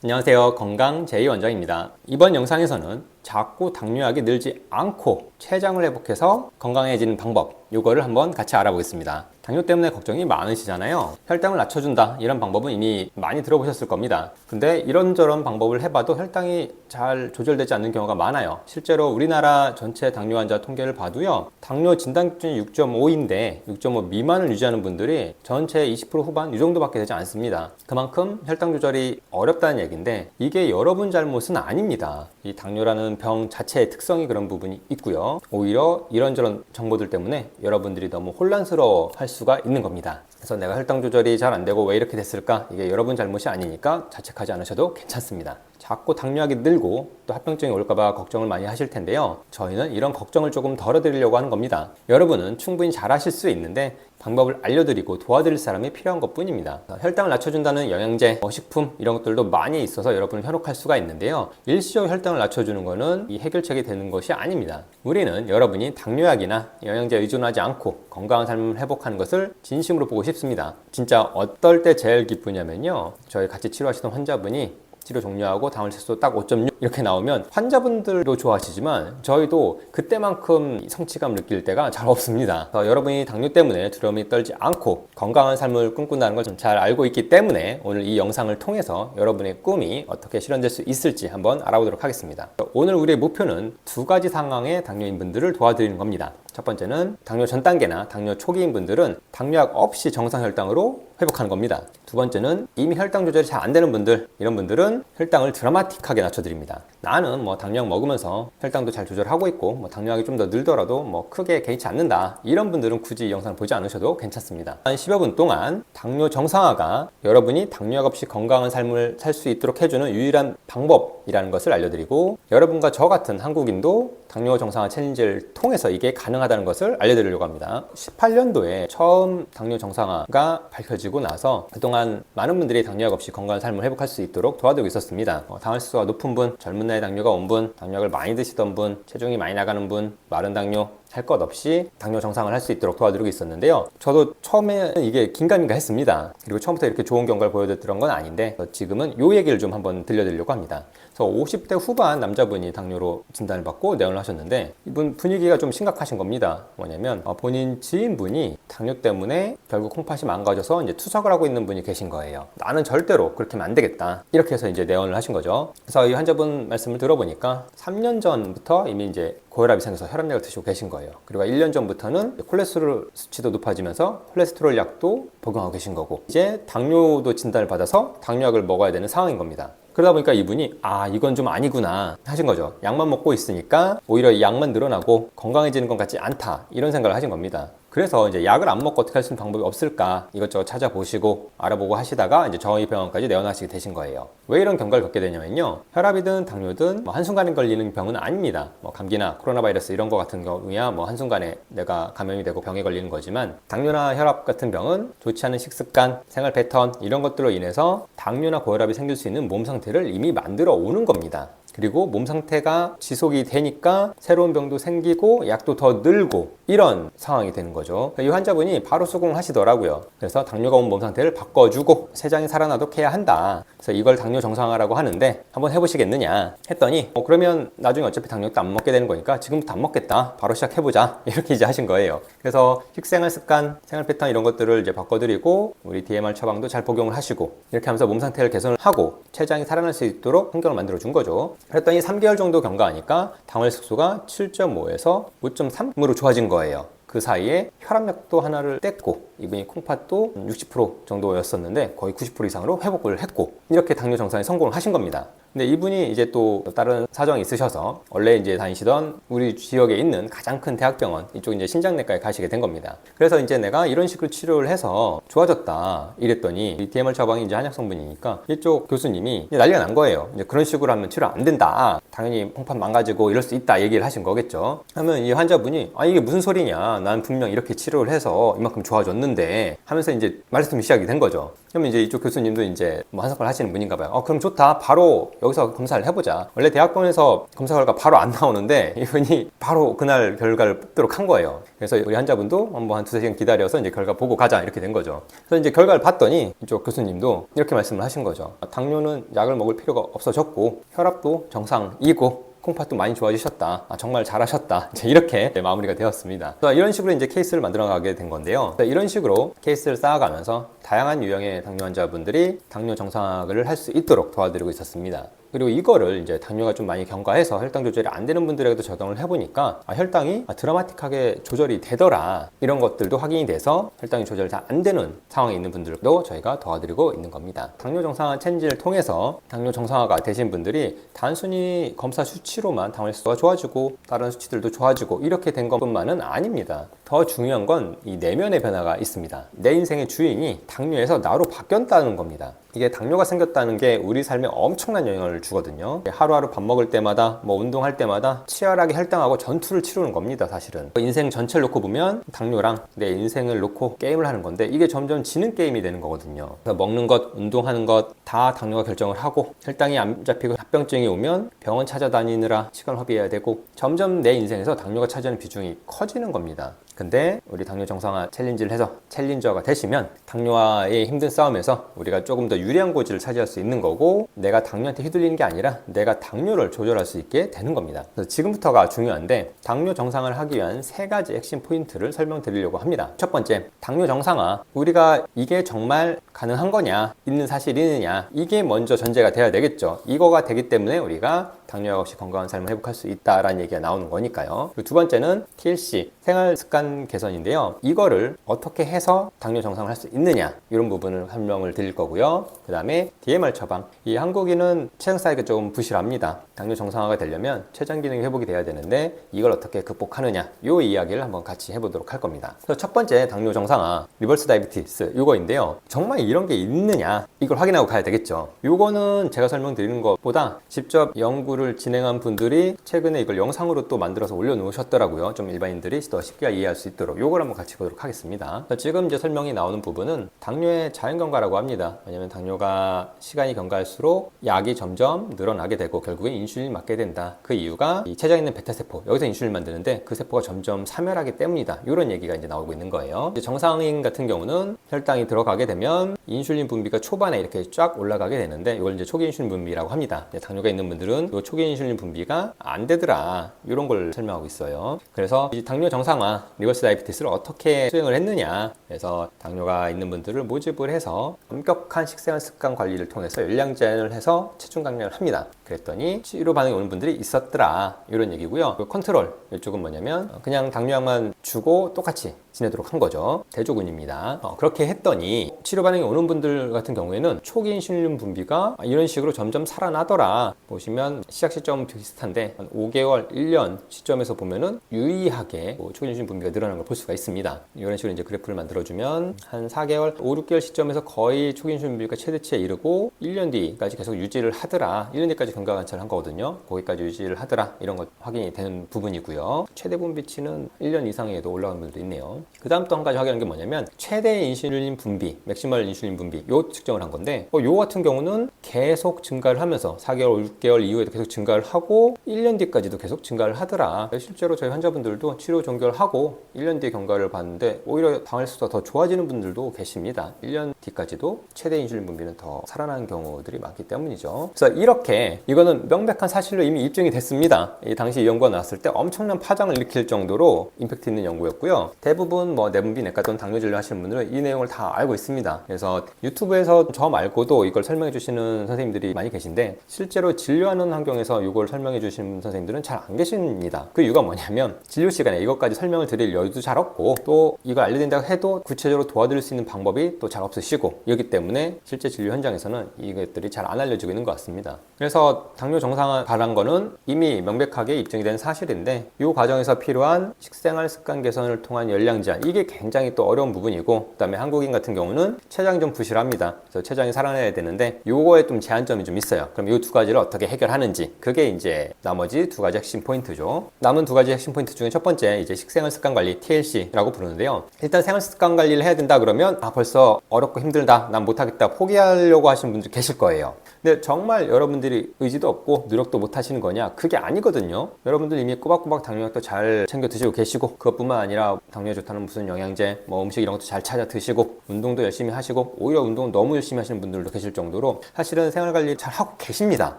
안녕하세요. 건강 제2원장입니다. 이번 영상에서는 자꾸 당뇨약이 늘지 않고 췌장을 회복해서 건강해지는 방법, 요거를 한번 같이 알아보겠습니다. 당뇨 때문에 걱정이 많으시잖아요. 혈당을 낮춰준다. 이런 방법은 이미 많이 들어보셨을 겁니다. 근데 이런저런 방법을 해봐도 혈당이 잘 조절되지 않는 경우가 많아요. 실제로 우리나라 전체 당뇨 환자 통계를 봐도요. 당뇨 진단 기준이 6.5인데 6.5 미만을 유지하는 분들이 전체 20% 후반 이 정도밖에 되지 않습니다. 그만큼 혈당 조절이 어렵다는 얘기인데 이게 여러분 잘못은 아닙니다. 이 당뇨라는 병 자체의 특성이 그런 부분이 있고요. 오히려 이런저런 정보들 때문에 여러분들이 너무 혼란스러워 할 수가 있는 겁니다. 그래서 내가 혈당 조절이 잘 안 되고 왜 이렇게 됐을까? 이게 여러분 잘못이 아니니까 자책하지 않으셔도 괜찮습니다. 자꾸 당뇨약이 늘고 또 합병증이 올까봐 걱정을 많이 하실 텐데요. 저희는 이런 걱정을 조금 덜어드리려고 하는 겁니다. 여러분은 충분히 잘 하실 수 있는데 방법을 알려드리고 도와드릴 사람이 필요한 것 뿐입니다. 혈당을 낮춰준다는 영양제, 뭐 식품 이런 것들도 많이 있어서 여러분을 현혹할 수가 있는데요. 일시적 혈당을 낮춰주는 것은 이 해결책이 되는 것이 아닙니다. 우리는 여러분이 당뇨약이나 영양제에 의존하지 않고 건강한 삶을 회복하는 것을 진심으로 보고 싶습니다. 진짜 어떨 때 제일 기쁘냐면요. 저희 같이 치료하시던 환자분이 치료 종료하고 당월 색소 딱5.6 이렇게 나오면 환자분들도 좋아하시지만 저희도 그때만큼 성취감 느낄 때가 잘 없습니다. 여러분이 당뇨 때문에 두려움이 떨지 않고 건강한 삶을 꿈꾼다는 걸좀잘 알고 있기 때문에 오늘 이 영상을 통해서 여러분의 꿈이 어떻게 실현될 수 있을지 한번 알아보도록 하겠습니다. 오늘 우리의 목표는 두 가지 상황의 당뇨인 분들을 도와드리는 겁니다. 첫 번째는 당뇨 전 단계나 당뇨 초기인 분들은 당뇨약 없이 정상 혈당으로 회복하는 겁니다. 두 번째는 이미 혈당 조절이 잘 안 되는 분들, 이런 분들은 혈당을 드라마틱하게 낮춰드립니다. 나는 뭐 당뇨약 먹으면서 혈당도 잘 조절하고 있고 뭐 당뇨약이 좀 더 늘더라도 뭐 크게 개의치 않는다. 이런 분들은 굳이 이 영상을 보지 않으셔도 괜찮습니다. 한 10여 분 동안 당뇨 정상화가 여러분이 당뇨약 없이 건강한 삶을 살 수 있도록 해주는 유일한 방법이라는 것을 알려드리고 여러분과 저 같은 한국인도 당뇨 정상화 챌린지를 통해서 이게 가능하다 는 것을 알려드리려고 합니다. 18년도에 처음 당뇨 정상화가 밝혀지고 나서 그동안 많은 분들이 당뇨약 없이 건강한 삶을 회복할 수 있도록 도와드리고 있었습니다. 어, 당할수가 높은 분, 젊은 나이 당뇨가 온 분, 당뇨약을 많이 드시던 분, 체중이 많이 나가는 분, 마른 당뇨, 할 것 없이 당뇨 정상을 할 수 있도록 도와드리고 있었는데요. 저도 처음에 이게 긴가민가 했습니다. 그리고 처음부터 이렇게 좋은 결과를 보여드렸던 건 아닌데 지금은 요 얘기를 좀 한번 들려드리려고 합니다. 그래서 50대 후반 남자분이 당뇨로 진단을 받고 내원을 하셨는데 이분 분위기가 좀 심각하신 겁니다. 뭐냐면 어, 본인 지인분이 당뇨 때문에 결국 콩팥이 망가져서 이제 투석을 하고 있는 분이 계신 거예요. 나는 절대로 그렇게 하면 안 되겠다. 이렇게 해서 이제 내원을 하신 거죠. 그래서 이 환자분 말씀을 들어보니까 3년 전부터 이미 이제 고혈압이 생겨서 혈압약을 드시고 계신 거예요. 그리고 1년 전부터는 콜레스테롤 수치도 높아지면서 콜레스테롤 약도 복용하고 계신 거고 이제 당뇨도 진단을 받아서 당뇨약을 먹어야 되는 상황인 겁니다. 그러다 보니까 이분이 아 이건 좀 아니구나 하신 거죠. 약만 먹고 있으니까 오히려 이 약만 늘어나고 건강해지는 것 같지 않다 이런 생각을 하신 겁니다. 그래서 이제 약을 안 먹고 어떻게 할 수 있는 방법이 없을까 이것저것 찾아보시고 알아보고 하시다가 이제 저희 병원까지 내원하시게 되신 거예요. 왜 이런 경과를 겪게 되냐면요. 혈압이든 당뇨든 뭐 한순간에 걸리는 병은 아닙니다. 뭐 감기나 코로나 바이러스 이런 거 같은 경우야 뭐 한순간에 내가 감염이 되고 병에 걸리는 거지만 당뇨나 혈압 같은 병은 좋지 않은 식습관, 생활 패턴 이런 것들로 인해서 당뇨나 고혈압이 생길 수 있는 몸 상태를 이미 만들어 오는 겁니다. 그리고 몸 상태가 지속이 되니까 새로운 병도 생기고 약도 더 늘고 이런 상황이 되는 거죠. 이 환자분이 바로 수긍을 하시더라고요. 그래서 당뇨가 온 몸 상태를 바꿔주고 세장이 살아나도록 해야 한다. 그래서 이걸 당뇨 정상화라고 하는데 한번 해보시겠느냐 했더니 어, 그러면 나중에 어차피 당뇨도 안 먹게 되는 거니까 지금부터 안 먹겠다. 바로 시작해보자. 이렇게 이제 하신 거예요. 그래서 식생활 습관, 생활 패턴 이런 것들을 이제 바꿔드리고 우리 DMR 처방도 잘 복용을 하시고 이렇게 하면서 몸 상태를 개선을 하고 췌장이 살아날 수 있도록 환경을 만들어 준 거죠. 그랬더니 3개월 정도 경과하니까 당월 색소가 7.5에서 5.3으로 좋아진 거예요. 그 사이에 혈압약도 하나를 뗐고 이분이 콩팥도 60% 정도였었는데 거의 90% 이상으로 회복을 했고 이렇게 당뇨 정상에 성공을 하신 겁니다. 근데 이분이 이제 또 다른 사정이 있으셔서 원래 이제 다니시던 우리 지역에 있는 가장 큰 대학병원 이쪽 이제 신장내과에 가시게 된 겁니다. 그래서 이제 내가 이런 식으로 치료를 해서 좋아졌다 이랬더니 이 DMR 처방이 이제 한약 성분이니까 이쪽 교수님이 난리가 난 거예요. 이제 그런 식으로 하면 치료 안 된다. 당연히 콩팥 망가지고 이럴 수 있다 얘기를 하신 거겠죠. 하면 이 환자분이 아 이게 무슨 소리냐? 난 분명 이렇게 치료를 해서 이만큼 좋아졌는데 하면서 이제 말씀이 시작이 된 거죠. 그러면 이제 이쪽 교수님도 이제 뭐 한석을 하시는 분인가 봐요. 어, 그럼 좋다. 바로 여기서 검사를 해보자. 원래 대학병원에서 검사 결과 바로 안 나오는데 이분이 바로 그날 결과를 뽑도록 한 거예요. 그래서 우리 환자분도 한번 한 두세 시간 기다려서 이제 결과 보고 가자. 이렇게 된 거죠. 그래서 이제 결과를 봤더니 이쪽 교수님도 이렇게 말씀을 하신 거죠. 당뇨는 약을 먹을 필요가 없어졌고 혈압도 정상이고 콩팥도 많이 좋아지셨다. 아, 정말 잘하셨다. 이제 이렇게 마무리가 되었습니다. 이런 식으로 이제 케이스를 만들어 가게 된 건데요. 이런 식으로 케이스를 쌓아가면서 다양한 유형의 당뇨 환자분들이 당뇨 정상화를 할 수 있도록 도와드리고 있었습니다. 그리고 이거를 이제 당뇨가 좀 많이 경과해서 혈당 조절이 안 되는 분들에게도 적용을 해보니까 아, 혈당이 아, 드라마틱하게 조절이 되더라 이런 것들도 확인이 돼서 혈당이 조절이 잘안 되는 상황에 있는 분들도 저희가 도와드리고 있는 겁니다. 당뇨 정상화 챌린지를 통해서 당뇨 정상화가 되신 분들이 단순히 검사 수치로만 당뇨 수가 좋아지고 다른 수치들도 좋아지고 이렇게 된 것뿐만은 아닙니다. 더 중요한 건 이 내면의 변화가 있습니다. 내 인생의 주인이 당뇨에서 나로 바뀌었다는 겁니다. 이게 당뇨가 생겼다는 게 우리 삶에 엄청난 영향을 주거든요. 하루하루 밥 먹을 때마다 뭐 운동할 때마다 치열하게 혈당하고 전투를 치르는 겁니다, 사실은. 인생 전체를 놓고 보면 당뇨랑 내 인생을 놓고 게임을 하는 건데 이게 점점 지는 게임이 되는 거거든요. 먹는 것, 운동하는 것 다 당뇨가 결정을 하고 혈당이 안 잡히고 합병증이 오면 병원 찾아다니느라 시간을 허비해야 되고 점점 내 인생에서 당뇨가 차지하는 비중이 커지는 겁니다. 근데 우리 당뇨 정상화 챌린지를 해서 챌린저가 되시면 당뇨와의 힘든 싸움에서 우리가 조금 더 유리한 고지를 차지할 수 있는 거고 내가 당뇨한테 휘둘리는 게 아니라 내가 당뇨를 조절할 수 있게 되는 겁니다. 그래서 지금부터가 중요한데 당뇨 정상을 하기 위한 세 가지 핵심 포인트를 설명드리려고 합니다. 첫 번째, 당뇨 정상화. 우리가 이게 정말 가능한 거냐, 있는 사실이느냐, 이게 먼저 전제가 돼야 되겠죠. 이거가 되기 때문에 우리가 당뇨 없이 건강한 삶을 회복할 수 있다라는 얘기가 나오는 거니까요. 두 번째는 TLC, 생활 습관 개선인데요. 이거를 어떻게 해서 당뇨 정상을 할 수 있느냐, 이런 부분을 설명을 드릴 거고요. 그 다음에 DMR 처방. 이 한국인은 체중 사이가 조금 부실합니다. 당뇨 정상화가 되려면 췌장 기능이 회복이 돼야 되는데 이걸 어떻게 극복하느냐, 요 이야기를 한번 같이 해보도록 할 겁니다. 첫 번째 당뇨 정상화, 리버스 다이비티스 요거인데요. 정말 이런 게 있느냐, 이걸 확인하고 가야 되겠죠. 요거는 제가 설명드리는 것보다 직접 연구를 진행한 분들이 최근에 이걸 영상으로 또 만들어서 올려놓으셨더라고요. 좀 일반인들이 더 쉽게 이해할 수 있도록 요걸 한번 같이 보도록 하겠습니다. 지금 이제 설명이 나오는 부분은 당뇨의 자연 경과라고 합니다. 왜냐면 당뇨가 시간이 경과할수록 약이 점점 늘어나게 되고 결국엔 인슐린 맞게 된다. 그 이유가 이 체장에 있는 베타세포, 여기서 인슐린 만드는데 그 세포가 점점 사멸하기 때문이다. 이런 얘기가 이제 나오고 있는 거예요. 정상인 같은 경우는 혈당이 들어가게 되면 인슐린 분비가 초반에 이렇게 쫙 올라가게 되는데 이걸 이제 초기 인슐린 분비라고 합니다. 당뇨가 있는 분들은 이 초기 인슐린 분비가 안 되더라. 이런 걸 설명하고 있어요. 그래서 이 당뇨 정상화, 리버스 다이비티스를 어떻게 수행을 했느냐. 그래서 당뇨가 있는 분들을 모집을 해서 엄격한 식생활 습관 관리를 통해서 열량 제한을 해서 체중 감량을 합니다. 그랬더니 치료 반응이 오는 분들이 있었더라. 이런 얘기고요. 그 컨트롤 이쪽은 뭐냐면 그냥 당뇨약만 주고 똑같이 지내도록 한 거죠. 대조군입니다. 어, 그렇게 했더니 치료 반응이 오는 분들 같은 경우에는 초기 인슐린 분비가 이런 식으로 점점 살아나더라. 보시면 시작 시점 비슷한데 한 5개월, 1년 시점에서 보면은 유의하게 뭐 초기 인슐린 분비가 늘어나는 걸 볼 수가 있습니다. 이런 식으로 이제 그래프를 만들어주면 한 4개월, 5, 6개월 시점에서 거의 초기 인슐린 분비가 최대치에 이르고 1년 뒤까지 계속 유지를 하더라. 1년 뒤까지 경과 관찰을 한 거거든요. 거기까지 유지를 하더라. 이런 것 확인이 되는 부분이고요. 최대 분비치는 1년 이상에도 올라가는 분들도 있네요. 그 다음 또 한 가지 확인한 게 뭐냐면 최대 인슐린 분비, 맥시멀 인슐린 분비 요 측정을 한 건데 어, 요 같은 경우는 계속 증가를 하면서 4개월, 6개월 이후에도 계속 증가를 하고 1년 뒤까지도 계속 증가를 하더라. 실제로 저희 환자분들도 치료 종결하고 1년 뒤에 경과를 봤는데 오히려 당일수가 더 좋아지는 분들도 계십니다. 1년 뒤까지도 최대 인슐린 분비는 더 살아나는 경우들이 많기 때문이죠. 그래서 이렇게 이거는 명백한 사실로 이미 입증이 됐습니다. 이 당시 이 연구가 나왔을 때 엄청난 파장을 일으킬 정도로 임팩트 있는 연구였고요. 대부분 뭐 내분비 내과 또는 당뇨 진료 하시는 분들은 이 내용을 다 알고 있습니다. 그래서 유튜브에서 저 말고도 이걸 설명해 주시는 선생님들이 많이 계신데 실제로 진료하는 환경에서 이걸 설명해 주시는 선생님들은 잘 안 계십니다. 그 이유가 뭐냐면 진료 시간에 이것까지 설명을 드릴 여유도 잘 없고 또 이걸 알려드린다고 해도 구체적으로 도와드릴 수 있는 방법이 또 잘 없으시고 이기 때문에 실제 진료 현장에서는 이것들이 잘 안 알려지고 있는 것 같습니다. 그래서 당뇨 정상화 바란 거는 이미 명백하게 입증이 된 사실인데 이 과정에서 필요한 식생활 습관 개선을 통한 열량 제한 이게 굉장히 또 어려운 부분이고 그다음에 한국인 같은 경우는 체장이 좀 부실합니다. 그래서 체장이 살아내야 되는데 요거에 좀 제한점이 좀 있어요. 그럼 이 두 가지를 어떻게 해결하는지 그게 이제 나머지 두 가지 핵심 포인트죠. 남은 두 가지 핵심 포인트 중에 첫 번째 이제 식생활 습관 관리 TLC라고 부르는데요. 일단 생활 습관 관리를 해야 된다 그러면 아 벌써 어렵고 힘들다 난 못하겠다 포기하려고 하시는 분들 계실 거예요. 근데 정말 여러분들이 의지도 없고 노력도 못 하시는 거냐? 그게 아니거든요. 여러분들 이미 꼬박꼬박 당뇨약도 잘 챙겨 드시고 계시고 그것뿐만 아니라 당뇨에 좋다는 무슨 영양제, 뭐 음식 이런 것도 잘 찾아 드시고 운동도 열심히 하시고 오히려 운동 너무 열심히 하시는 분들도 계실 정도로 사실은 생활 관리 잘 하고 계십니다.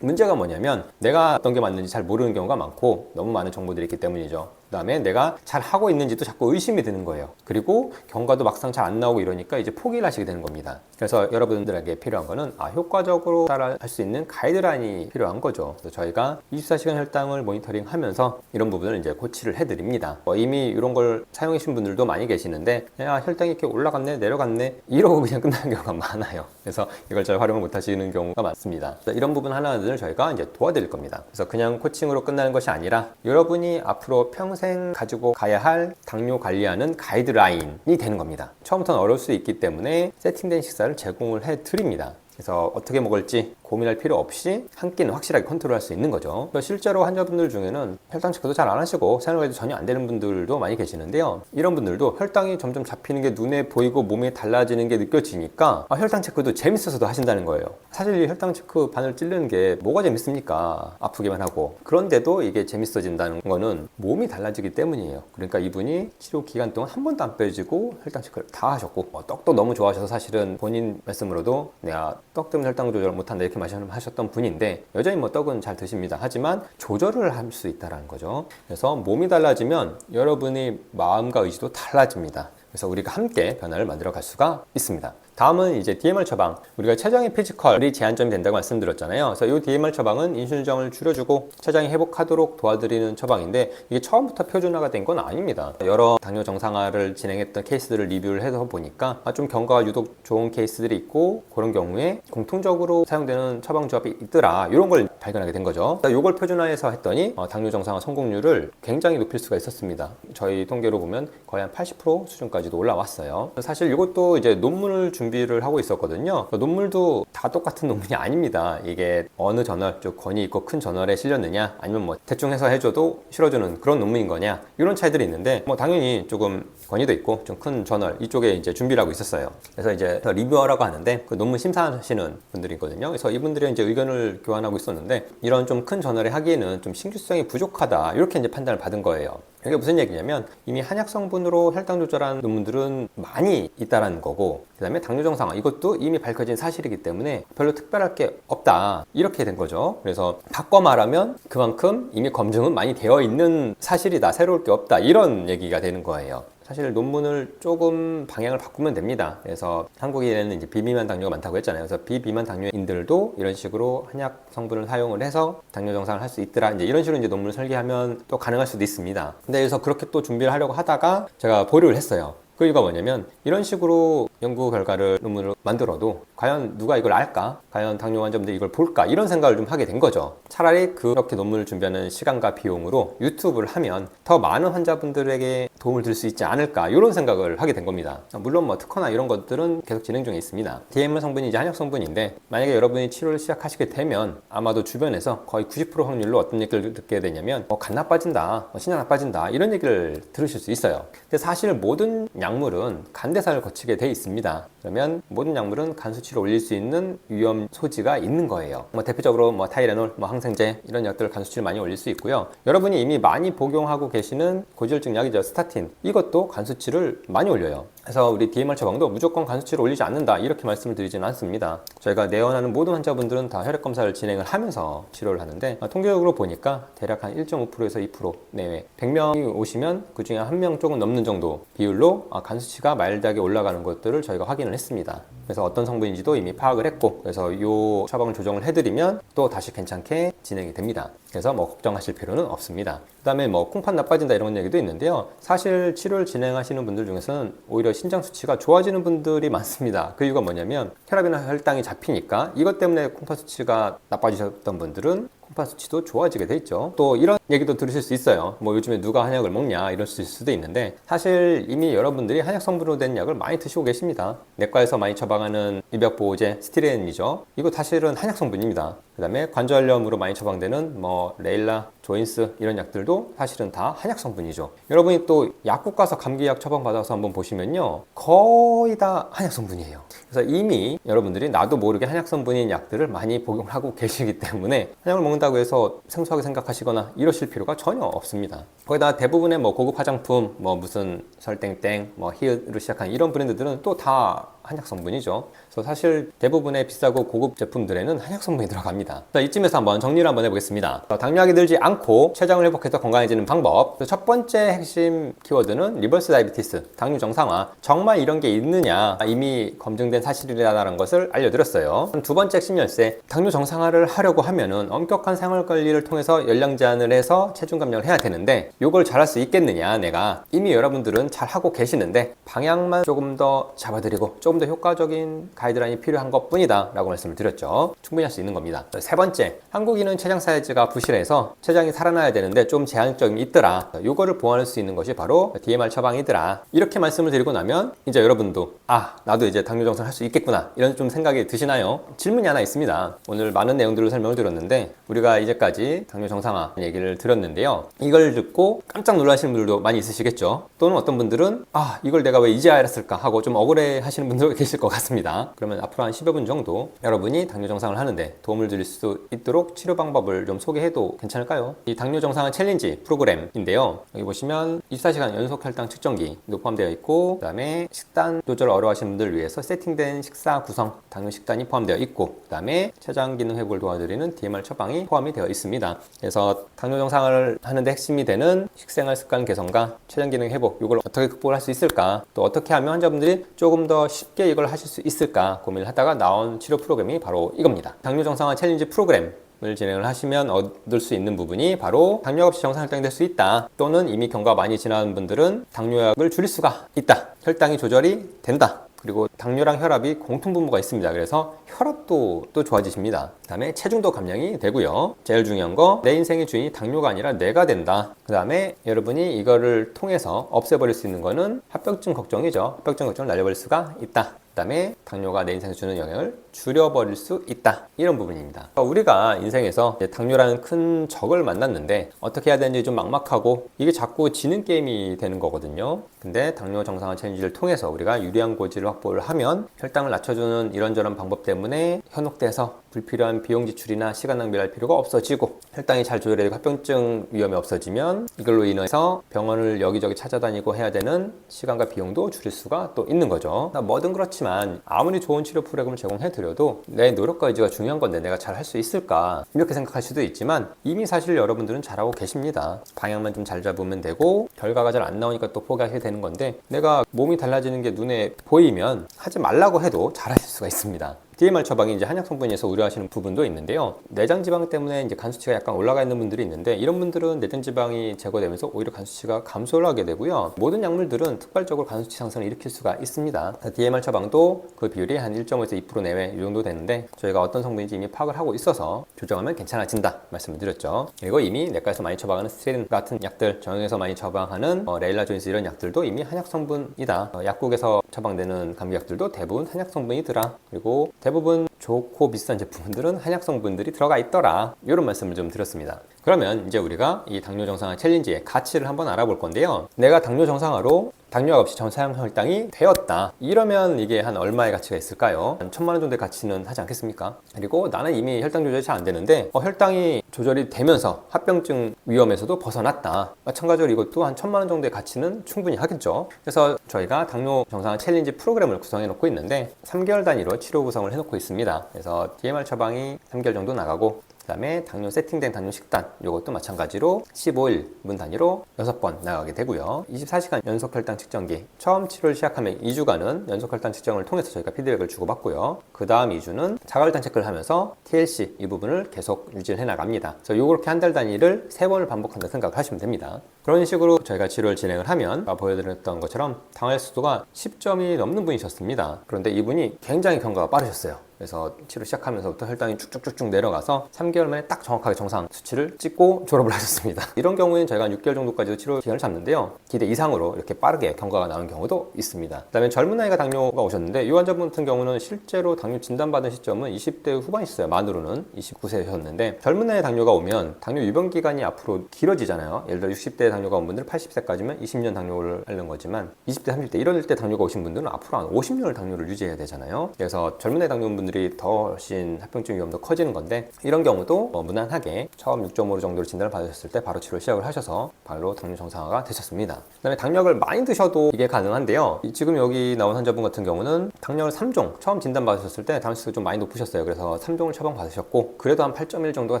문제가 뭐냐면 내가 어떤 게 맞는지 잘 모르는 경우가 많고 너무 많은 정보들이 있기 때문이죠. 그다음에 내가 잘 하고 있는지도 자꾸 의심이 드는 거예요. 그리고 경과도 막상 잘 안 나오고 이러니까 이제 포기를 하시게 되는 겁니다. 그래서 여러분들에게 필요한 거는 아 효과적으로 따라할 수 있는 가이드라인이 필요한 거죠. 그래서 저희가 24시간 혈당을 모니터링하면서 이런 부분을 이제 고치를 해드립니다. 뭐 이미 이런 걸 사용하신 분들도 많이 계시는데 야 혈당이 이렇게 올라갔네 내려갔네 이러고 그냥 끝나는 경우가 많아요. 그래서 이걸 잘 활용을 못 하시는 경우가 많습니다. 이런 부분 하나들을 저희가 이제 도와드릴 겁니다. 그래서 그냥 코칭으로 끝나는 것이 아니라 여러분이 앞으로 평생 가지고 가야 할 당뇨 관리하는 가이드라인이 되는 겁니다. 처음부터는 어려울 수 있기 때문에 세팅된 식사를 제공을 해 드립니다. 그래서 어떻게 먹을지 고민할 필요 없이 한 끼는 확실하게 컨트롤할 수 있는 거죠. 실제로 환자분들 중에는 혈당 체크도 잘 안 하시고 생활관리도 전혀 안 되는 분들도 많이 계시는데요. 이런 분들도 혈당이 점점 잡히는 게 눈에 보이고 몸에 달라지는 게 느껴지니까 아, 혈당 체크도 재밌어서도 하신다는 거예요. 사실 이 혈당 체크 바늘 찌르는 게 뭐가 재밌습니까? 아프기만 하고. 그런데도 이게 재밌어진다는 거는 몸이 달라지기 때문이에요. 그러니까 이분이 치료 기간 동안 한 번도 안 빼지고 혈당 체크를 다 하셨고 어, 떡도 너무 좋아하셔서 사실은 본인 말씀으로도 내가 떡 때문에 혈당 조절 못한다 이렇게 말씀하셨던 분인데 여전히 뭐 떡은 잘 드십니다. 하지만 조절을 할 수 있다는 거죠. 그래서 몸이 달라지면 여러분의 마음과 의지도 달라집니다. 그래서 우리가 함께 변화를 만들어 갈 수가 있습니다. 다음은 이제 DMR 처방. 우리가 체장의 피지컬이 제한점이 된다고 말씀드렸잖아요. 그래서 이 DMR 처방은 인슐정을 줄여주고 체장이 회복하도록 도와드리는 처방인데 이게 처음부터 표준화가 된 건 아닙니다. 여러 당뇨 정상화를 진행했던 케이스들을 리뷰를 해서 보니까 아, 좀 경과가 유독 좋은 케이스들이 있고 그런 경우에 공통적으로 사용되는 처방 조합이 있더라. 이런 걸 발견하게 된 거죠. 이걸 표준화해서 했더니 어, 당뇨 정상화 성공률을 굉장히 높일 수가 있었습니다. 저희 통계로 보면 거의 한 80% 수준까지도 올라왔어요. 사실 이것도 이제 논문을 준 비를 하고 있었거든요. 논물도 다 똑같은 논문이 아닙니다. 이게 어느 저널, 좀 권위 있고 큰 저널에 실렸느냐, 아니면 뭐 대충 해서 해줘도 실어주는 그런 논문인 거냐, 이런 차이들이 있는데, 뭐 당연히 조금 권위도 있고 좀 큰 저널 이쪽에 이제 준비를 하고 있었어요. 그래서 이제 리뷰어라고 하는데 그 논문 심사하시는 분들이 있거든요. 그래서 이분들이 이제 의견을 교환하고 있었는데 이런 좀 큰 저널에 하기에는 좀 신규성이 부족하다 이렇게 이제 판단을 받은 거예요. 이게 무슨 얘기냐면 이미 한약 성분으로 혈당 조절한 논문들은 많이 있다라는 거고 그다음에 당뇨 정상화 이것도 이미 밝혀진 사실이기 때문에 별로 특별할 게 없다 이렇게 된 거죠. 그래서 바꿔 말하면 그만큼 이미 검증은 많이 되어 있는 사실이다 새로울 게 없다 이런 얘기가 되는 거예요. 사실 논문을 조금 방향을 바꾸면 됩니다. 그래서 한국인에는 이제 비비만 당뇨가 많다고 했잖아요. 그래서 비비만 당뇨인들도 이런 식으로 한약 성분을 사용을 해서 당뇨 정상을 할 수 있더라. 이제 이런 식으로 이제 논문을 설계하면 또 가능할 수도 있습니다. 근데 그래서 그렇게 또 준비를 하려고 하다가 제가 보류를 했어요. 그 이유가 뭐냐면 이런 식으로 연구 결과를 논문으로 만들어도 과연 누가 이걸 알까? 과연 당뇨 환자분들이 이걸 볼까? 이런 생각을 좀 하게 된 거죠. 차라리 그렇게 논문을 준비하는 시간과 비용으로 유튜브를 하면 더 많은 환자분들에게 도움을 줄수 있지 않을까? 이런 생각을 하게 된 겁니다. 물론 뭐 특허나 이런 것들은 계속 진행 중에 있습니다. DMR 성분이 이제 한약 성분인데 만약에 여러분이 치료를 시작하시게 되면 아마도 주변에서 거의 90% 확률로 어떤 얘기를 듣게 되냐면 어, 간 나빠진다, 어, 신장 나빠진다 이런 얘기를 들으실 수 있어요. 근데 사실 모든 약물은 간대사를 거치게 돼 있습니다. 그러면 모든 약물은 간 수치를 올릴 수 있는 위험 소지가 있는 거예요. 뭐 대표적으로 뭐 타이레놀, 뭐 항생제 이런 약들 간 수치를 많이 올릴 수 있고요. 여러분이 이미 많이 복용하고 계시는 고지혈증 약이죠, 스타틴. 이것도 간 수치를 많이 올려요. 그래서 우리 DMR 처방도 무조건 간 수치를 올리지 않는다 이렇게 말씀을 드리지는 않습니다. 저희가 내원하는 모든 환자분들은 다 혈액 검사를 진행을 하면서 치료를 하는데 아, 통계적으로 보니까 대략 한 1.5%에서 2% 내외 100명이 오시면 그 중에 한 명 조금 넘는 정도 비율로 아, 간 수치가 마일드하게 올라가는 것들을 저희가 확인을 했습니다. 그래서 어떤 성분인지도 이미 파악을 했고 그래서 이 처방을 조정을 해드리면 또 다시 괜찮게 진행이 됩니다. 그래서 뭐 걱정하실 필요는 없습니다. 그다음에 뭐 콩팥 나빠진다 이런 얘기도 있는데요. 사실 치료를 진행하시는 분들 중에서는 오히려 신장 수치가 좋아지는 분들이 많습니다. 그 이유가 뭐냐면 혈압이나 혈당이 잡히니까 이것 때문에 콩팥 수치가 나빠지셨던 분들은 콩팥 수치도 좋아지게 돼 있죠. 또 이런 얘기도 들으실 수 있어요. 뭐 요즘에 누가 한약을 먹냐 이럴 수도 있는데 사실 이미 여러분들이 한약 성분으로 된 약을 많이 드시고 계십니다. 내과에서 많이 처방하는 입약 보호제 스티레인이죠. 이거 사실은 한약 성분입니다. 그 다음에 관절염으로 많이 처방되는 뭐 레일라, 조인스 이런 약들도 사실은 다 한약 성분이죠. 여러분이 또 약국 가서 감기약 처방 받아서 한번 보시면요. 거의 다 한약 성분이에요. 그래서 이미 여러분들이 나도 모르게 한약 성분인 약들을 많이 복용을 하고 계시기 때문에 한약을 먹는다고 해서 생소하게 생각하시거나 이러실 필요가 전혀 없습니다. 거기다 대부분의 뭐 고급 화장품, 뭐 무슨 설땡땡, 뭐 히읗으로 시작한 이런 브랜드들은 또 다 한약 성분이죠. 그래서 사실 대부분의 비싸고 고급 제품들에는 한약 성분이 들어갑니다. 자, 이쯤에서 한번 정리를 한번 해보겠습니다. 당뇨약이 들지 않고 췌장을 회복해서 건강해지는 방법. 첫 번째 핵심 키워드는 리버스 다이비티스, 당뇨 정상화. 정말 이런 게 있느냐 이미 검증된 사실이라는 것을 알려드렸어요. 두 번째 핵심 열쇠, 당뇨 정상화를 하려고 하면은 엄격한 생활 관리를 통해서 열량 제한을 해서 체중 감량을 해야 되는데 이걸 잘할 수 있겠느냐 내가 이미 여러분들은 잘 하고 계시는데 방향만 조금 더 잡아드리고 조금 더 효과적인 가이드라인이 필요한 것 뿐이다 라고 말씀을 드렸죠. 충분히 할 수 있는 겁니다. 세 번째 한국인은 췌장 사이즈가 부실해서 췌장이 살아나야 되는데 좀 제한점이 있더라. 이거를 보완할 수 있는 것이 바로 DMR 처방이더라. 이렇게 말씀을 드리고 나면 이제 여러분도 아 나도 이제 당뇨 정상 할 수 있겠구나. 이런 좀 생각이 드시나요? 질문이 하나 있습니다. 오늘 많은 내용들을 설명을 드렸는데 우리가 이제까지 당뇨 정상화 얘기를 드렸는데요. 이걸 듣고 깜짝 놀라시는 분들도 많이 있으시겠죠? 또는 어떤 분들은 아 이걸 내가 왜 이제 알았을까 하고 좀 억울해 하시는 분도 계실 것 같습니다. 그러면 앞으로 한 10여 분 정도 여러분이 당뇨 정상을 하는데 도움을 드릴 수 있도록 치료 방법을 좀 소개해도 괜찮을까요? 이 당뇨 정상화 챌린지 프로그램인데요. 여기 보시면 24시간 연속 혈당 측정기 도 포함되어 있고 그 다음에 식단 조절 어려워하시는 분들 위해서 세팅된 식사 구성 당뇨 식단이 포함되어 있고 그 다음에 췌장 기능 회복을 도와드리는 DMR 처방이 포함이 되어 있습니다. 그래서 당뇨 정상을 하는데 핵심이 되는 식생활 습관 개선과 췌장 기능 회복 이걸 어떻게 극복을 할수 있을까? 또 어떻게 하면 환자분들이 조금 더 쉽게 이걸 하실 수 있을까 고민을 하다가 나온 치료 프로그램이 바로 이겁니다. 당뇨 정상화 챌린지 프로그램 을 진행을 하시면 얻을 수 있는 부분이 바로 당뇨 없이 정상 혈당이 될 수 있다. 또는 이미 경과 많이 지나는 분들은 당뇨약을 줄일 수가 있다. 혈당이 조절이 된다 그리고 당뇨랑 혈압이 공통분모가 있습니다. 그래서 혈압도 또 좋아지십니다. 그 다음에 체중도 감량이 되고요. 제일 중요한 거 내 인생의 주인이 당뇨가 아니라 뇌가 된다. 그 다음에 여러분이 이거를 통해서 없애버릴 수 있는 거는 합병증 걱정이죠. 합병증 걱정을 날려버릴 수가 있다. 그 다음에 당뇨가 내 인생에 주는 영향을 줄여버릴 수 있다 이런 부분입니다 우리가 인생에서 당뇨라는 큰 적을 만났는데 어떻게 해야 되는지 좀 막막하고 이게 자꾸 지는 게임이 되는 거거든요 근데 당뇨 정상화 챌린지를 통해서 우리가 유리한 고지를 확보를 하면 혈당을 낮춰주는 이런저런 방법 때문에 현혹돼서 불필요한 비용 지출이나 시간 낭비할 필요가 없어지고 혈당이 잘 조절되고 합병증 위험이 없어지면 이걸로 인해서 병원을 여기저기 찾아다니고 해야 되는 시간과 비용도 줄일 수가 또 있는 거죠. 뭐든 그렇지만 아무리 좋은 치료 프로그램을 제공해 드려도 내 노력과 의지가 중요한 건데 내가 잘 할 수 있을까? 이렇게 생각할 수도 있지만 이미 사실 여러분들은 잘하고 계십니다. 방향만 좀 잘 잡으면 되고 결과가 잘 안 나오니까 또 포기하게 되는 건데 내가 몸이 달라지는 게 눈에 보이면 하지 말라고 해도 잘하실 수가 있습니다 DMR 처방이 이제 한약 성분에서 우려하시는 부분도 있는데요. 내장 지방 때문에 이제 간 수치가 약간 올라가 있는 분들이 있는데 이런 분들은 내장 지방이 제거되면서 오히려 간 수치가 감소를 하게 되고요. 모든 약물들은 특발적으로 간 수치 상승을 일으킬 수가 있습니다. DMR 처방도 그 비율이 한 1.5에서 2% 내외 이 정도 되는데 저희가 어떤 성분인지 이미 파악을 하고 있어서 조정하면 괜찮아진다 말씀을 드렸죠. 그리고 이미 내과에서 많이 처방하는 스테린 같은 약들, 정형에서 많이 처방하는 어, 레일라 조인스 이런 약들도 이미 한약 성분이다. 어, 약국에서 처방되는 감기약들도 대부분 한약 성분이더라. 그리고 대부분 좋고 비싼 제품들은 한약 성분들이 들어가 있더라. 이런 말씀을 좀 드렸습니다. 그러면 이제 우리가 이 당뇨 정상화 챌린지의 가치를 한번 알아볼 건데요. 내가 당뇨 정상화로 당뇨약 없이 정상 혈당이 되었다. 이러면 이게 한 얼마의 가치가 있을까요? 한 천만 원 정도의 가치는 하지 않겠습니까? 그리고 나는 이미 혈당 조절이 잘 안 되는데 어, 혈당이 조절이 되면서 합병증 위험에서도 벗어났다. 마찬가지로 이것도 한 천만 원 정도의 가치는 충분히 하겠죠. 그래서 저희가 당뇨 정상화 챌린지 프로그램을 구성해 놓고 있는데 3개월 단위로 치료 구성을 해 놓고 있습니다. 그래서 DMR 처방이 3개월 정도 나가고 그 다음에 당뇨 세팅된 당뇨 식단 이것도 마찬가지로 15일 분 단위로 6번 나가게 되고요. 24시간 연속 혈당 측정기. 처음 치료를 시작하면 2주간은 연속 혈당 측정을 통해서 저희가 피드백을 주고받고요. 그 다음 2주는 자가혈당 체크를 하면서 TLC 이 부분을 계속 유지를 해 나갑니다. 그래서 요렇게 한 달 단위를 3번을 반복한다 생각을 하시면 됩니다 그런 식으로 저희가 치료를 진행을 하면 보여드렸던 것처럼 당할 수도가 10점이 넘는 분이셨습니다 그런데 이분이 굉장히 경과가 빠르셨어요 그래서 치료 시작하면서부터 혈당이 쭉쭉쭉쭉 내려가서 3개월 만에 딱 정확하게 정상 수치를 찍고 졸업을 하셨습니다. 이런 경우에는 저희가 한 6개월 정도까지도 치료 기간을 잡는데요. 기대 이상으로 이렇게 빠르게 경과가 나오는 경우도 있습니다. 그다음에 젊은 나이가 당뇨가 오셨는데 이 환자분 같은 경우는 실제로 당뇨 진단받은 시점은 20대 후반이셨어요. 만으로는 29세셨는데 젊은 나이 당뇨가 오면 당뇨 유병 기간이 앞으로 길어지잖아요. 예를 들어 60대 당뇨가 온 분들 80세까지면 20년 당뇨를 하는 거지만 20대, 30대 이럴 때 당뇨가 오신 분들은 앞으로 한 50년을 당뇨를 유지해야 되잖아요. 그래서 젊은 나이 당뇨 분들이 더 훨씬 합병증 위험도 커지는 건데 이런 경우도 뭐 무난하게 처음 6.5 정도로 진단을 받으셨을 때 바로 치료 시작을 하셔서 바로 당뇨 정상화가 되셨습니다. 그다음에 당력을 많이 드셔도 이게 가능한데요. 이 지금 여기 나온 환자분 같은 경우는 당력을 3종 처음 진단 받으셨을 때 당수가 좀 많이 높으셨어요. 그래서 3종을 처방 받으셨고 그래도 한 8.1 정도가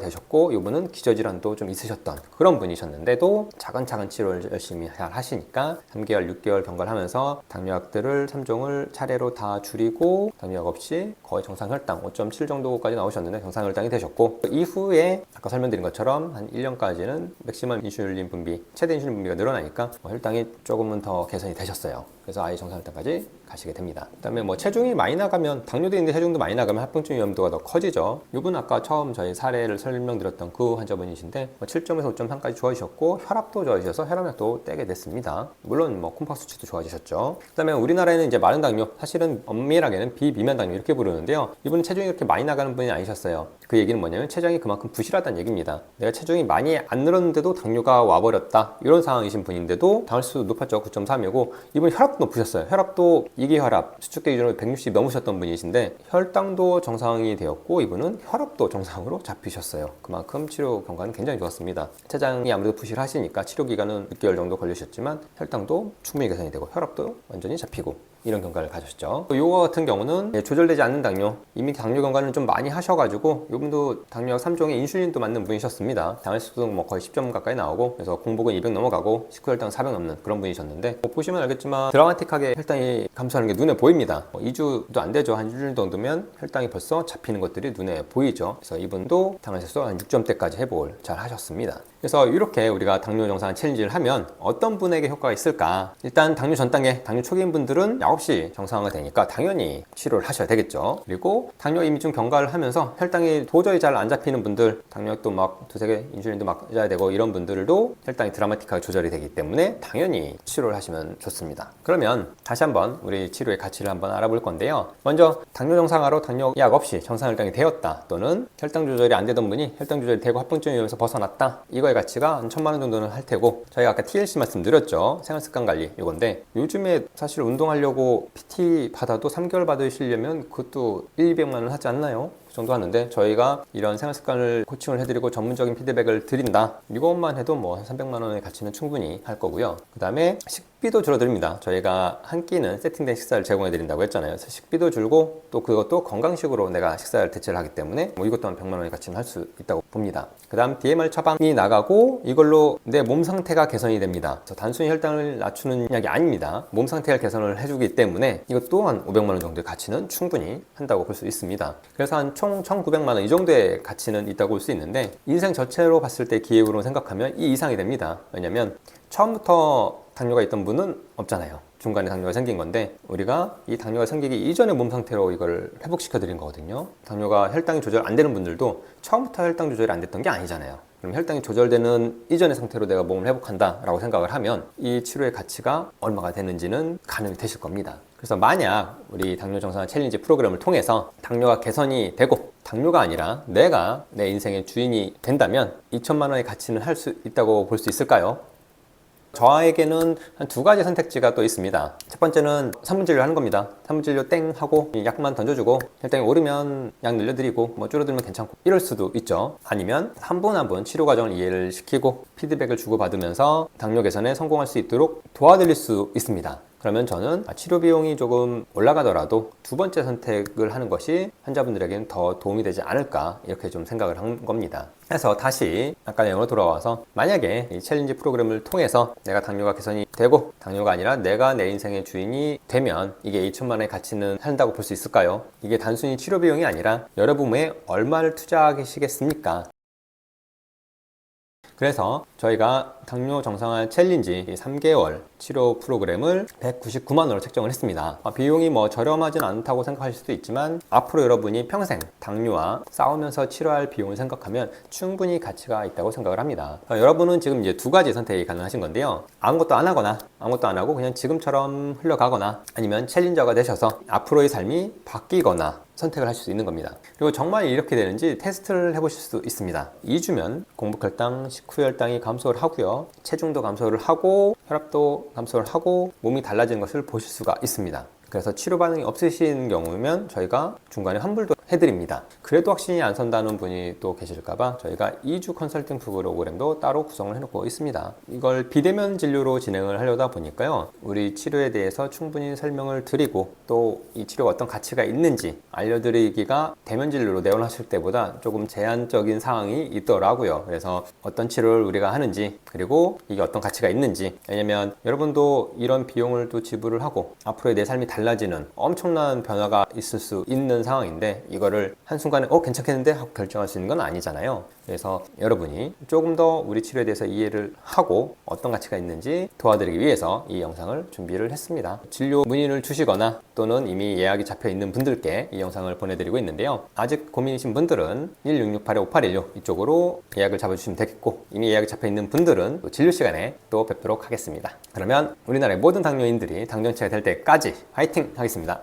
되셨고 이분은 기저질환도 좀 있으셨던 그런 분이셨는데도 차근차근 치료를 열심히 잘 하시니까 3개월, 6개월 경과를 하면서 당뇨약들을 3종을 차례로 다 줄이고 당뇨약 없이 거의 정상 혈당 5.7 정도까지 나오셨는데 정상 혈당이 되셨고 그 이후에 아까 설명드린 것처럼 한 1년까지는 맥시멀 인슐린 분비, 최대 인슐린 분비가 늘어나니까 뭐 혈당이 조금은 더 개선이 되셨어요. 그래서 아이 정상 혈당까지 가시게 됩니다. 그다음에 뭐 체중이 많이 나가면 당뇨도 있는데 체중도 많이 나가면 합병증 위험도가 더 커지죠. 이분 아까 처음 저희 사례를 설명드렸던 그 환자분이신데 뭐 7점에서 5.3까지 좋아지셨고 혈압도 좋아지셔서 혈압약도 떼게 됐습니다. 물론 뭐 콤파 수치도 좋아지셨죠. 그다음에 우리나라에는 이제 마른 당뇨 사실은 엄밀하게는 비비만 당뇨 이렇게 부르는데요. 이분은 체중이 그렇게 많이 나가는 분이 아니셨어요. 그 얘기는 뭐냐면 체장이 그만큼 부실하다는 얘기입니다. 내가 체중이 많이 안 늘었는데도 당뇨가 와버렸다 이런 상황이신 분인데도 당할 수도 높았죠 9.3이고 이분 혈압 도 높으셨어요. 혈압도 이기 혈압 수축계 기준으로 160 넘으셨던 분이신데 혈당도 정상이 되었고 이분은 혈압도 정상으로 잡히셨어요. 그만큼 치료 경과는 굉장히 좋았습니다. 체장이 아무래도 부실하시니까 치료 기간은 6개월 정도 걸리셨지만 혈당도 충분히 개선이 되고 혈압도 완전히 잡히고 이런 경과를 가졌죠. 요거 같은 경우는 예, 조절되지 않는 당뇨, 이미 당뇨 경과는 좀 많이 하셔가지고 이분도 당뇨 3종에 인슐린도 맞는 분이셨습니다. 당일수도 뭐 거의 10점 가까이 나오고 그래서 공복은 200 넘어가고 식후 혈당 400 넘는 그런 분이셨는데 뭐 보시면 알겠지만 드라마틱하게 혈당이 감소하는 게 눈에 보입니다. 뭐 2주도 안 되죠. 한 1주 정도면 혈당이 벌써 잡히는 것들이 눈에 보이죠. 그래서 이분도 당일수 한 6점대까지 회복을 잘 하셨습니다. 그래서 이렇게 우리가 당뇨 정상 챌린지를 하면 어떤 분에게 효과가 있을까? 일단 당뇨 전 단계, 당뇨 초기인 분들은 약 없이 정상화가 되니까 당연히 치료를 하셔야 되겠죠. 그리고 당뇨 이미 좀 경과를 하면서 혈당이 도저히 잘 안 잡히는 분들, 당뇨약도 막 두세 개 인슐린도 막 맞아야 되고 이런 분들도 혈당이 드라마틱하게 조절이 되기 때문에 당연히 치료를 하시면 좋습니다. 그러면 다시 한번 우리 치료의 가치를 한번 알아볼 건데요. 먼저 당뇨 정상화로 당뇨약 없이 정상 혈당이 되었다 또는 혈당 조절이 안 되던 분이 혈당 조절이 되고 합병증 위험에서 벗어났다. 이거의 가치가 한 천만 원 정도는 할 테고 저희가 아까 TLC 말씀드렸죠. 생활 습관 관리 이건데 요즘에 사실 운동하려고 PT 받아도 3개월 받으시려면 그것도 1, 200만 원 하지 않나요? 그 정도 하는데 저희가 이런 생활 습관을 코칭을 해드리고 전문적인 피드백을 드린다 이것만 해도 뭐 300만 원의 가치는 충분히 할 거고요 그 다음에 식 비도 줄어듭니다. 저희가 한 끼는 세팅된 식사를 제공해 드린다고 했잖아요. 식비도 줄고 또 그것도 건강식으로 내가 식사를 대체를 하기 때문에 뭐 이것 또한 100만 원의 가치는 할 수 있다고 봅니다. 그 다음 DMR 처방이 나가고 이걸로 내 몸 상태가 개선이 됩니다. 그래서 단순히 혈당을 낮추는 약이 아닙니다. 몸 상태를 개선을 해주기 때문에 이것 또한 500만 원 정도의 가치는 충분히 한다고 볼 수 있습니다. 그래서 한 총 1,900만 원 이 정도의 가치는 있다고 볼 수 있는데 인생 전체로 봤을 때 기획으로 생각하면 이 이상이 됩니다. 왜냐하면 처음부터 당뇨가 있던 분은 없잖아요. 중간에 당뇨가 생긴 건데 우리가 이 당뇨가 생기기 이전의 몸 상태로 이걸 회복시켜 드린 거거든요. 당뇨가 혈당이 조절 안 되는 분들도 처음부터 혈당 조절이 안 됐던 게 아니잖아요. 그럼 혈당이 조절되는 이전의 상태로 내가 몸을 회복한다라고 생각을 하면 이 치료의 가치가 얼마가 되는지는 가늠이 되실 겁니다. 그래서 만약 우리 당뇨 정상화 챌린지 프로그램을 통해서 당뇨가 개선이 되고 당뇨가 아니라 내가 내 인생의 주인이 된다면 2천만 원의 가치는 할 수 있다고 볼 수 있을까요? 저에게는 한 두 가지 선택지가 또 있습니다. 첫 번째는 3분 진료 하는 겁니다. 3분 진료 땡 하고 약만 던져주고 혈당이 오르면 약 늘려드리고 뭐 줄어들면 괜찮고 이럴 수도 있죠. 아니면 한분 한분 치료 과정을 이해를 시키고 피드백을 주고받으면서 당뇨 개선에 성공할 수 있도록 도와드릴 수 있습니다. 그러면 저는 치료 비용이 조금 올라가더라도 두 번째 선택을 하는 것이 환자분들에게는 더 도움이 되지 않을까 이렇게 좀 생각을 한 겁니다. 그래서 다시 아까 내용으로 돌아와서 만약에 이 챌린지 프로그램을 통해서 내가 당뇨가 개선이 되고 당뇨가 아니라 내가 내 인생의 주인이 되면 이게 2천만 원의 가치는 한다고 볼 수 있을까요? 이게 단순히 치료 비용이 아니라 여러분의 얼마를 투자하시겠습니까? 그래서 저희가 당뇨 정상화 챌린지 3개월 치료 프로그램을 199만 원으로 책정을 했습니다. 아, 비용이 뭐 저렴하진 않다고 생각하실 수도 있지만 앞으로 여러분이 평생 당뇨와 싸우면서 치료할 비용을 생각하면 충분히 가치가 있다고 생각을 합니다. 아, 여러분은 지금 이제 두 가지 선택이 가능하신 건데요. 아무것도 안 하거나 아무것도 안 하고 그냥 지금처럼 흘러가거나 아니면 챌린저가 되셔서 앞으로의 삶이 바뀌거나 선택을 하실 수 있는 겁니다. 그리고 정말 이렇게 되는지 테스트를 해보실 수 있습니다. 2주면 공복 혈당, 식후 혈당이 감소를 하고요. 체중도 감소를 하고 혈압도 감소를 하고 몸이 달라지는 것을 보실 수가 있습니다. 그래서 치료 반응이 없으신 경우면 저희가 중간에 환불도 해드립니다. 그래도 확신이 안 선다는 분이 또 계실까봐 저희가 2주 컨설팅 프로그램도 따로 구성을 해놓고 있습니다. 이걸 비대면 진료로 진행을 하려다 보니까요. 우리 치료에 대해서 충분히 설명을 드리고 또 이 치료가 어떤 가치가 있는지 알려드리기가 대면 진료로 내원하실 때보다 조금 제한적인 상황이 있더라고요. 그래서 어떤 치료를 우리가 하는지 그리고 이게 어떤 가치가 있는지 왜냐면 여러분도 이런 비용을 또 지불을 하고 앞으로의 내 삶이 달라지는 엄청난 변화가 있을 수 있는 상황인데 이거를 한순간에 어 괜찮겠는데 하고 결정할 수 있는 건 아니잖아요. 그래서 여러분이 조금 더 우리 치료에 대해서 이해를 하고 어떤 가치가 있는지 도와드리기 위해서 이 영상을 준비를 했습니다. 진료 문의를 주시거나 또는 이미 예약이 잡혀 있는 분들께 이 영상을 보내드리고 있는데요. 아직 고민이신 분들은 1668-5816 이쪽으로 예약을 잡아주시면 되겠고 이미 예약이 잡혀 있는 분들은 또 진료 시간에 또 뵙도록 하겠습니다. 그러면 우리나라의 모든 당뇨인들이 당정치가 될 때까지 화이팅 하겠습니다.